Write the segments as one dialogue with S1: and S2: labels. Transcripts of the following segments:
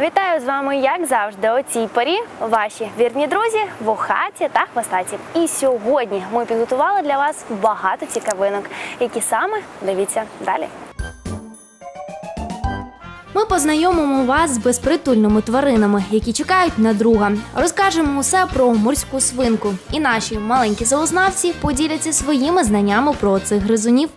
S1: Вітаю з вами, як завжди, о цій порі. Ваші вірні друзі, вухаті та хвостаті. І сьогодні ми підготували для вас багато цікавинок, які саме дивіться далі. Ми познайомимо вас з безпритульними тваринами, які чекають на друга. Розкажемо усе про морську свинку. І наші маленькі зоознавці поділяться своїми знаннями про цих гризунів.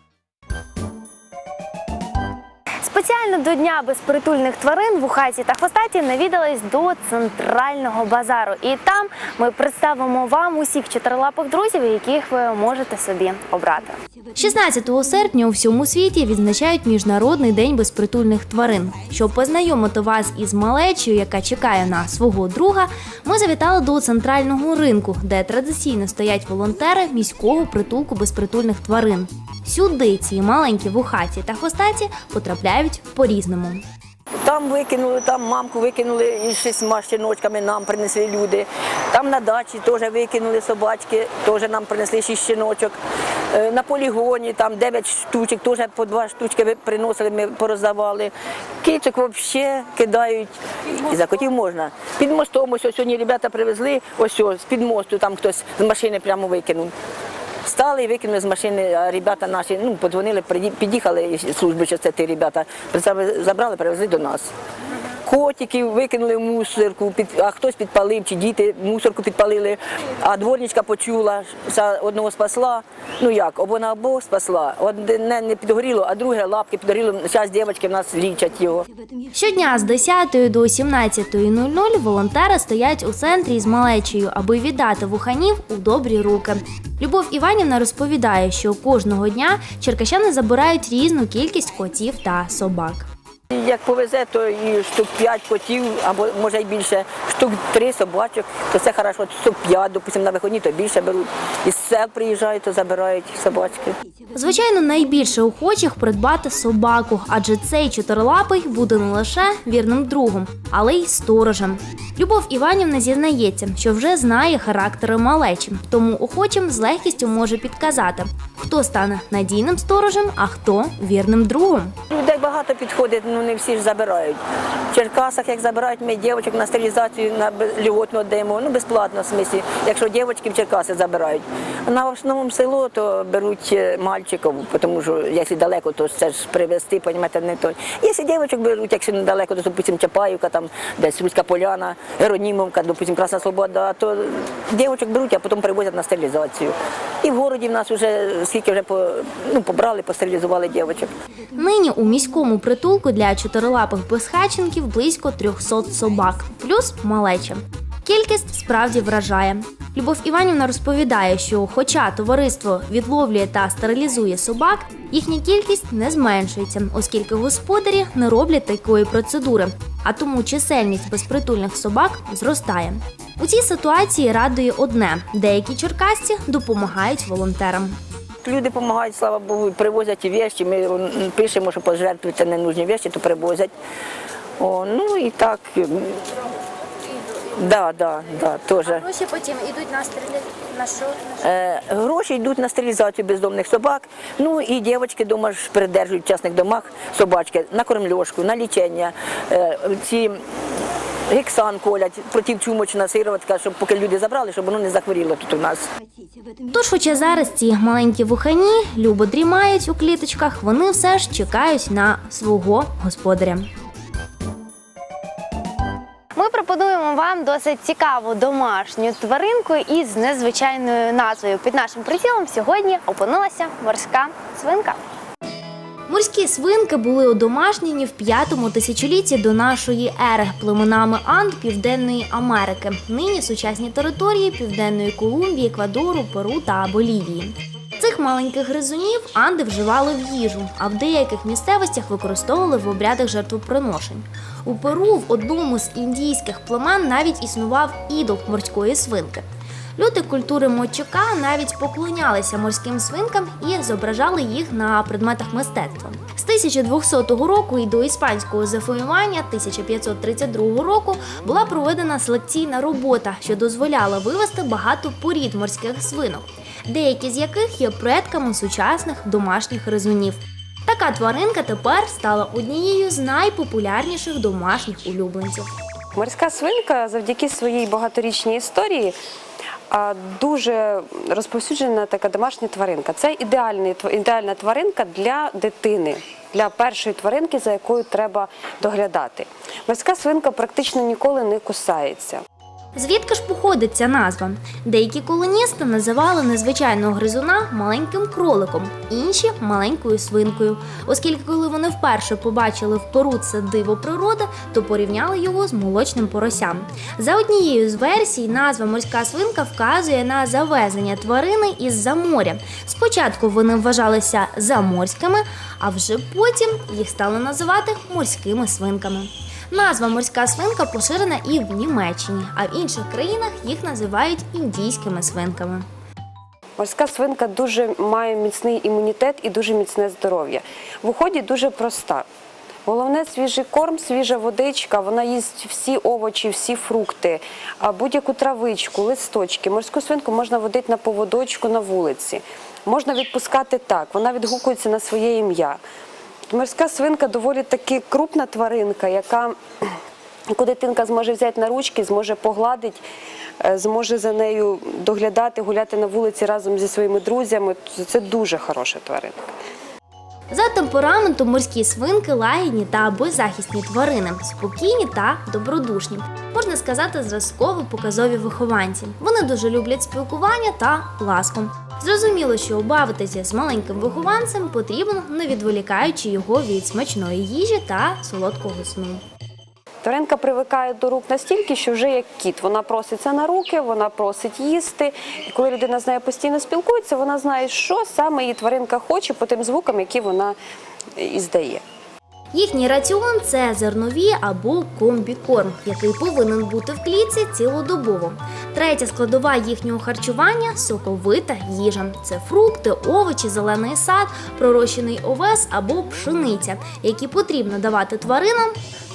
S1: Спеціально до Дня безпритульних тварин в Ухаті та Хвостаті навідались до центрального базару. І там ми представимо вам усіх чотирилапих друзів, яких ви можете собі обрати. 16 серпня у всьому світі відзначають Міжнародний день безпритульних тварин. Щоб познайомити вас із малечою, яка чекає на свого друга, ми завітали до центрального ринку, де традиційно стоять волонтери міського притулку безпритульних тварин. Сюди ці маленькі вухаті та хвостаті потрапляють по-різному.
S2: Там викинули, там мамку викинули із шістьма щіночками, нам принесли люди. Там на дачі теж викинули собачки, теж нам принесли шість щіночок. Е, На полігоні там дев'ять штучок, теж по два штучки приносили, ми пороздавали. Кицьок взагалі кидають. І за котів можна. Під мостом ось сьогодні ребята привезли, ось ось, з-під мосту там хтось з машини прямо викинув. Стали і викинули з машини, а ребята наші, ну, подзвонили, під'їхали служби, ті ребята, забрали, привезли до нас. Котиків викинули в мусорку, під, а хтось підпалив, чи діти мусорку підпалили, а дворничка почула, одного спасла. Ну як, або вона обох спасла, одне не підгоріло, а друге лапки підгоріло. Зараз дівчатки в нас лічать його.
S1: Щодня з 10 до 17.00 волонтери стоять у центрі з малечею, аби віддати вуханів у добрі руки. Любов Іванівна розповідає, що кожного дня черкащани забирають різну кількість котів та собак.
S2: Як повезе, то і штук 5 котів, або може й більше, штук 3 собачок, то це добре, штук 5, допустимо, на виходні, то більше беруть. Сел приїжджають, то забирають собачки.
S1: Звичайно, найбільше охочих придбати собаку, адже цей чотирилапий буде не лише вірним другом, але й сторожем. Любов Іванівна зізнається, що вже знає характери малечі, тому охочим з легкістю може підказати, хто стане надійним сторожем, а хто вірним другом.
S2: Людей багато підходить, ну не всі ж забирають. В Черкасах, як забирають ми дівчаток на стерилізацію на льготну даємо, ну безплатно в смислі, якщо дівчатки в Черкаси забирають. На основному село то беруть е, мальчиків, тому що якщо далеко, то це ж привезти, понімаєте, не той. Якщо дівчаток беруть, якщо недалеко, то допустим Чапаївка, там десь Руська Поляна, Геронімовка, допустим, Красна Слобода, то дівчаток беруть, а потім привозять на стерилізацію. І в городі в нас вже скільки вже по, ну, побрали, постерилізували дівчаток.
S1: Нині у міському притулку для чотирилапих безхатченків близько 300 собак, плюс малеча. Кількість справді вражає. Любов Іванівна розповідає, що, хоча товариство відловлює та стерилізує собак, їхня кількість не зменшується, оскільки господарі не роблять такої процедури, а тому чисельність безпритульних собак зростає. У цій ситуації радує одне: деякі черкасці допомагають волонтерам.
S2: Люди допомагають, слава Богу, привозять і вещі. Ми пишемо, що пожертвуйте ненужні вещі, то привозять. О, ну і так. Да, да, да, теж.
S1: Гроші потім йдуть на стрілі на що?
S2: Е, гроші йдуть на стерилізацію бездомних собак. Ну і дівчатки вдома ж придержують в частних домах собачки на кормльошку, на лічення. Е, ці гексан колять проти чумочна сироватка, щоб поки люди забрали, щоб воно не захворіло тут у нас.
S1: Тож, хоча зараз ці маленькі вухані любо дрімають у кліточках, вони все ж чекають на свого господаря. Вам досить цікаву домашню тваринку із незвичайною назвою. Під нашим прицілом сьогодні опинилася морська свинка. Морські свинки були одомашнені в п'ятому тисячолітті до нашої ери племенами Анд Південної Америки. Нині сучасні території Південної Колумбії, Еквадору, Перу та Болівії. Маленьких гризунів Анди вживали в їжу, а в деяких місцевостях використовували в обрядах жертвоприношень. У Перу в одному з індійських племен навіть існував ідол морської свинки. Люди культури Мочука навіть поклонялися морським свинкам і зображали їх на предметах мистецтва. З 1200 року і до іспанського завоювання 1532 року була проведена селекційна робота, що дозволяла вивести багато порід морських свинок, деякі з яких є предками сучасних домашніх гризунів. Така тваринка тепер стала однією з найпопулярніших домашніх улюбленців.
S3: Морська свинка завдяки своїй багаторічній історії дуже розповсюджена така домашня тваринка. Це ідеальний, ідеальна тваринка для дитини, для першої тваринки, за якою треба доглядати. Морська свинка практично ніколи не кусається.
S1: Звідки ж походить ця назва? Деякі колоністи називали незвичайного гризуна маленьким кроликом, інші маленькою свинкою. Оскільки, коли вони вперше побачили в Перу це диво природи, то порівняли його з молочним поросям. За однією з версій, назва морська свинка вказує на завезення тварини із-за моря. Спочатку вони вважалися заморськими, а вже потім їх стали називати морськими свинками. Назва морська свинка поширена і в Німеччині, а в інших країнах їх називають індійськими свинками.
S3: Морська свинка дуже має міцний імунітет і дуже міцне здоров'я. В уході дуже проста. Головне свіжий корм, свіжа водичка. Вона їсть всі овочі, всі фрукти, будь-яку травичку, листочки. Морську свинку можна водити на поводочку на вулиці. Можна відпускати так. Вона відгукується на своє ім'я. Морська свинка доволі таки крупна тваринка, яка яку дитинка зможе взяти на ручки, зможе погладити, е, зможе за нею доглядати, гуляти на вулиці разом зі своїми друзями. Це дуже хороша тваринка.
S1: За темпераментом морські свинки лагідні та беззахисні тварини, спокійні та добродушні. Можна сказати, зразково показові вихованці. Вони дуже люблять спілкування та ласку. Зрозуміло, що обавитися з маленьким вихованцем потрібно, не відволікаючи його від смачної їжі та солодкого сну.
S3: Тваринка привикає до рук настільки, що вже як кіт. Вона проситься на руки, вона просить їсти. І коли людина з нею постійно спілкується, вона знає, що саме її тваринка хоче по тим звукам, які вона е, іздає.
S1: Їхній раціон це зернові або комбікорм, який повинен бути в клітці цілодобово. Третя складова їхнього харчування соковита їжа. Це фрукти, овочі, зелений сад, пророщений овес або пшениця, які потрібно давати тваринам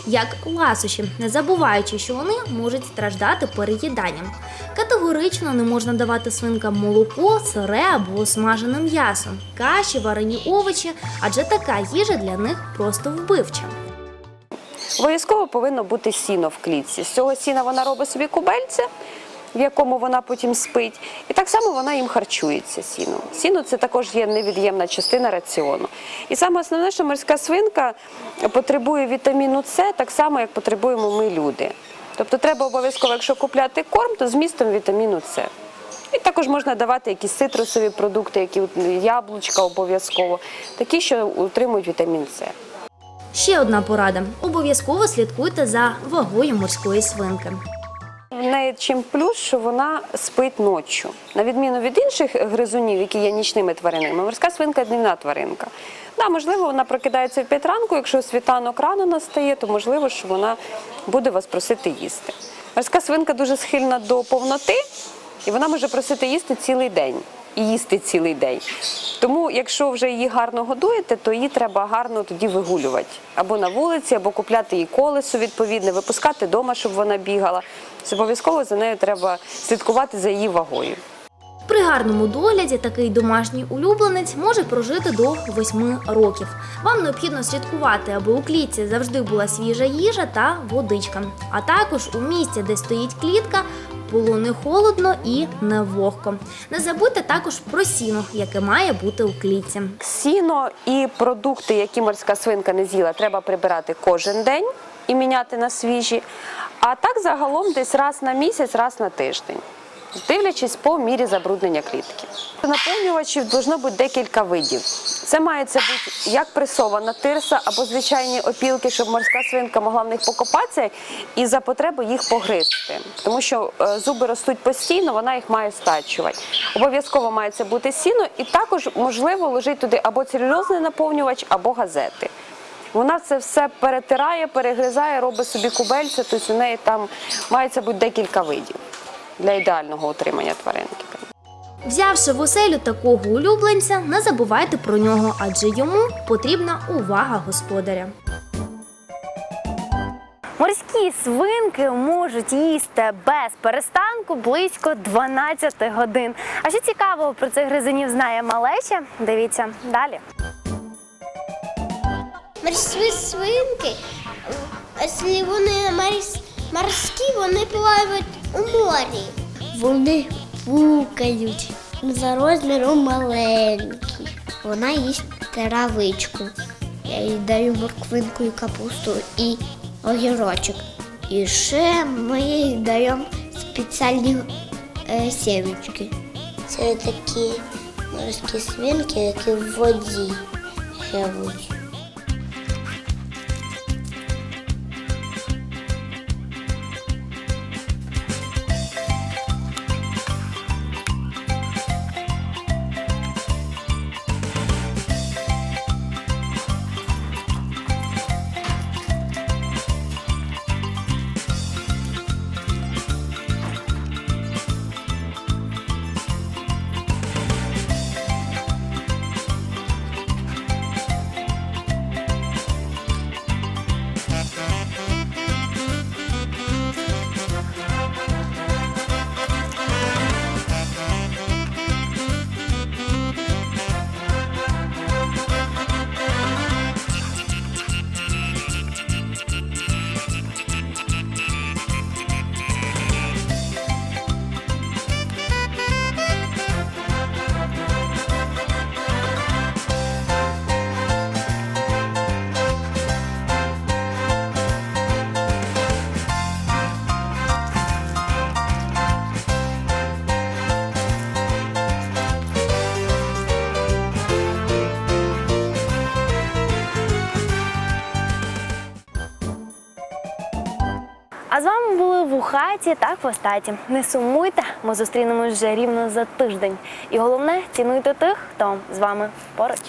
S1: як ласощі, не забуваючи, що вони можуть страждати переїданням. Категорично не можна давати свинкам молоко, сире або смажене м'ясо, каші, варені овочі, адже така їжа для них просто вбивча.
S3: Обов'язково повинно бути сіно в клітці. З цього сіна вона робить собі кубельце, в якому вона потім спить. І так само вона їм харчується сіном. Сіно це також є невід'ємна частина раціону. І саме основне, що морська свинка потребує вітаміну С так само, як потребуємо ми люди. Тобто треба обов'язково, якщо купляти корм, то з містом вітаміну С. І також можна давати якісь цитрусові продукти, які яблучка обов'язково, такі, що утримують вітамін С.
S1: Ще одна порада: обов'язково слідкуйте за вагою морської свинки.
S3: В неї чим плюс, що вона спить ночі. На відміну від інших гризунів, які є нічними тваринами, морська свинка днівна тваринка. Да, можливо, вона прокидається в 5 ранку, якщо світанок рано настає, то можливо, що вона буде вас просити їсти. Морська свинка дуже схильна до повноти, і вона може просити їсти цілий день і їсти цілий день. Тому, якщо вже її гарно годуєте, то її треба гарно тоді вигулювати або на вулиці, або купляти їй колесо відповідне, випускати вдома, щоб вона бігала. Це Обов'язково за нею треба слідкувати за її вагою.
S1: При гарному догляді такий домашній улюбленець може прожити до 8 років. Вам необхідно слідкувати, аби у клітці завжди була свіжа їжа та водичка. А також у місці, де стоїть клітка, було не холодно і не вогко. Не забудьте також про сіно, яке має бути у клітці.
S3: Сіно і продукти, які морська свинка не з'їла, треба прибирати кожен день і міняти на свіжі. А так загалом десь раз на місяць, раз на тиждень. Дивлячись по мірі забруднення клітки. Наповнювачів должно бути декілька видів. Це має це бути як пресована тирса або звичайні опілки, щоб морська свинка могла в них покопатися і за потреби їх погризти. Тому що е, зуби ростуть постійно, вона їх має стачувати. Обов'язково має це бути сіно, і також можливо лежить туди або целюлозний наповнювач, або газети. Вона це все перетирає, перегризає, робить собі кубельце, тобто у неї там мається бути декілька видів для ідеального утримання тваринки.
S1: Взявши в оселю такого улюбленця, не забувайте про нього, адже йому потрібна увага господаря. Морські свинки можуть їсти без перестанку близько 12 годин. А що цікавого про цих гризунів знає малеча? Дивіться далі.
S4: морські свинки, якщо вони морс- морські, вони плавають у морі. Вони пукають за розміром маленькі. Вона їсть травичку. Я їй даю морквинку і капусту і огірочок. І ще ми їй даємо спеціальні е, сімечки. Це такі морські свинки, які в воді живуть.
S1: А з вами були в ухаті та хвостаті. Не сумуйте, ми зустрінемось вже рівно за тиждень. І головне, цінуйте тих, хто з вами поруч.